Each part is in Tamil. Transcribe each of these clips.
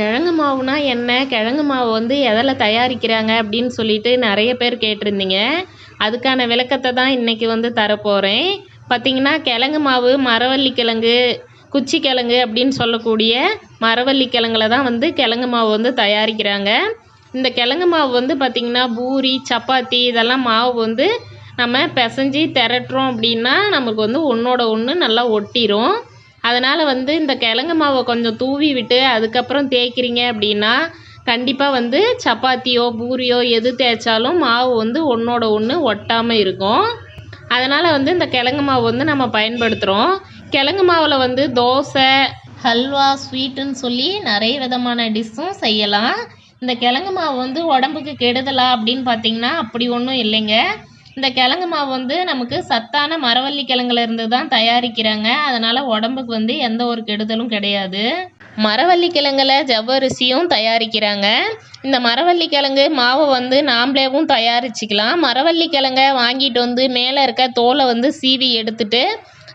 கிழங்கு மாவுனா என்ன? கிழங்கு மாவு வந்து எதில் தயாரிக்கிறாங்க அப்படின்னு சொல்லிட்டு நிறைய பேர் கேட்டிருந்தீங்க. அதுக்கான விளக்கத்தை தான் இன்றைக்கி வந்து தரப்போகிறேன் பார்த்திங்கன்னா கிழங்கு மாவு மரவள்ளி கிழங்கு குச்சி கிழங்கு அப்படின்னு சொல்லக்கூடிய மரவள்ளி கிழங்குல தான் வந்து கிழங்கு மாவு வந்து தயாரிக்கிறாங்க. இந்த கிழங்கு மாவு வந்து பார்த்திங்கன்னா பூரி சப்பாத்தி இதெல்லாம் மாவு வந்து நம்ம பிசைஞ்சி திரட்டுறோம் அப்படின்னா நமக்கு வந்து ஒன்றோட ஒன்று நல்லா ஒட்டிடும் அதனால் வந்து இந்த கிழங்கு மாவை கொஞ்சம் தூவி விட்டு அதுக்கப்புறம் தேய்க்கிறீங்க அப்படின்னா கண்டிப்பாக வந்து சப்பாத்தியோ பூரியோ எது தேய்ச்சாலும் மாவு வந்து ஒன்றோட ஒன்று ஒட்டாமல் இருக்கும். அதனால் வந்து இந்த கிழங்கு மாவு வந்து நம்ம பயன்படுத்துகிறோம் கிழங்கு மாவில் வந்து தோசை ஹல்வா ஸ்வீட்டுன்னு சொல்லி நிறைய விதமான டிஷ்ஷும் செய்யலாம். இந்த கிழங்கு மாவு வந்து உடம்புக்கு கெடுதலா அப்படின்னு பார்த்தீங்கன்னா அப்படி ஒன்றும் இல்லைங்க. இந்த கிழங்கு மாவு வந்து நமக்கு சத்தான மரவள்ளி கிழங்குல இருந்து தான் தயாரிக்கிறாங்க. அதனால் உடம்புக்கு வந்து எந்த ஒரு கெடுதலும் கிடையாது. மரவள்ளி கிழங்குல ஜவ்வரிசியும் தயாரிக்கிறாங்க. இந்த மரவள்ளி கிழங்கு மாவை வந்து நாம்ளேவும் தயாரிச்சுக்கலாம். மரவள்ளி கிழங்க வாங்கிட்டு வந்து மேலே இருக்க தோலை வந்து சீவி எடுத்துட்டு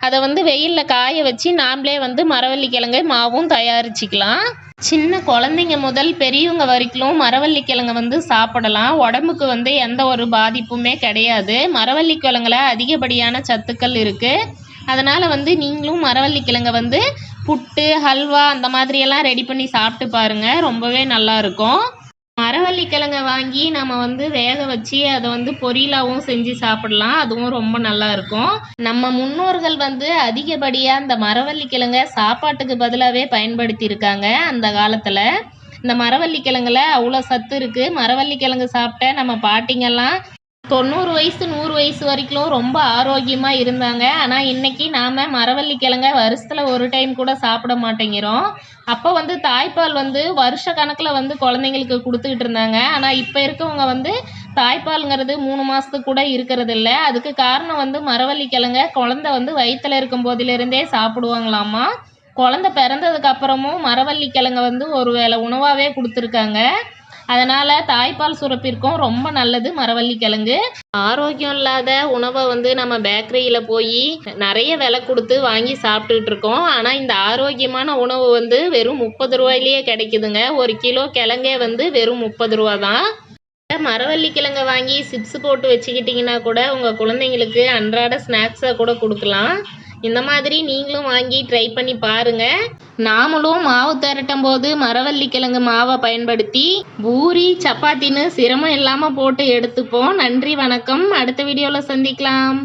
அதை வந்து வெயிலில் காய வச்சு நாம்ளே வந்து மரவள்ளி கிழங்கு மாவும் தயாரிச்சுக்கலாம். சின்ன குழந்தைங்க முதல் பெரியவங்க வரைக்கும் மரவள்ளி கிழங்க வந்து சாப்பிடலாம். உடம்புக்கு வந்து எந்த ஒரு பாதிப்புமே கிடையாது. மரவள்ளி கிழங்குல அதிகப்படியான சத்துக்கள் இருக்குது அதனால் வந்து நீங்களும் மரவள்ளி கிழங்க வந்து புட்டு ஹல்வா அந்த மாதிரியெல்லாம் ரெடி பண்ணி சாப்பிட்டு பாருங்கள் ரொம்பவே நல்லாயிருக்கும் மரவள்ளி வாங்கி நம்ம வந்து வேக வச்சு அதை வந்து பொரியலாகவும் செஞ்சு சாப்பிடலாம். அதுவும் ரொம்ப நல்லா இருக்கும். நம்ம முன்னோர்கள் வந்து அதிகப்படியாக இந்த மரவள்ளிக்கிழங்க சாப்பாட்டுக்கு பதிலாகவே பயன்படுத்தியிருக்காங்க அந்த காலத்தில். இந்த மரவள்ளி கிழங்குல அவ்வளோ சத்து இருக்குது மரவள்ளி கிழங்கு சாப்பிட்ட நம்ம பாட்டிங்கெல்லாம் தொண்ணூறு வயசு நூறு வயசு வரைக்கும் ரொம்ப ஆரோக்கியமாக இருந்தாங்க. ஆனால் இன்னைக்கு நாம் மரவள்ளி கிழங்க வருஷத்தில் ஒரு டைம் கூட சாப்பிட மாட்டேங்கிறோம். அப்போ வந்து தாய்ப்பால் வந்து வருஷ கணக்கில் வந்து குழந்தைங்களுக்கு கொடுத்துக்கிட்டு இருந்தாங்க. ஆனால் இப்போ இருக்கவங்க வந்து தாய்ப்பாலுங்கிறது மூணு மாதத்துக்கு கூட இருக்கிறது இல்லை அதுக்கு காரணம் வந்து மரவள்ளி கிழங்க குழந்த வந்து வயிற்றில் இருக்கும் போதிலிருந்தே சாப்பிடுவாங்களாமா? குழந்த பிறந்ததுக்கு அப்புறமும் மரவள்ளி கிழங்க வந்து ஒரு வேளை உணவாகவே கொடுத்துருக்காங்க. அதனால் தாய்ப்பால் சுரப்பிற்கும் ரொம்ப நல்லது மரவள்ளி கிழங்கு ஆரோக்கியம் இல்லாத உணவை வந்து நம்ம பேக்கரியில் போய் நிறைய விலை கொடுத்து வாங்கி சாப்பிட்டுட்டு இருக்கோம். ஆனால் இந்த ஆரோக்கியமான உணவு வந்து வெறும் முப்பது ரூபாயிலேயே கிடைக்குதுங்க. ஒரு கிலோ கிழங்கே வந்து வெறும் முப்பது ரூபா தான். மரவள்ளி கிழங்க வாங்கி சிப்ஸ் போட்டு வச்சுக்கிட்டிங்கன்னா கூட உங்கள் குழந்தைங்களுக்கு அன்றாட ஸ்நாக்ஸாக கூட கொடுக்கலாம். இந்த மாதிரி நீங்களும் வாங்கி ட்ரை பண்ணி பாருங்க. நாமளும் மாவு திரட்டும் போது மரவள்ளி கிழங்கு மாவை பயன்படுத்தி பூரி சப்பாத்தின்னு சிரமம் இல்லாமல் போட்டு எடுத்துப்போம். நன்றி வணக்கம். அடுத்த வீடியோவில் சந்திக்கலாம்.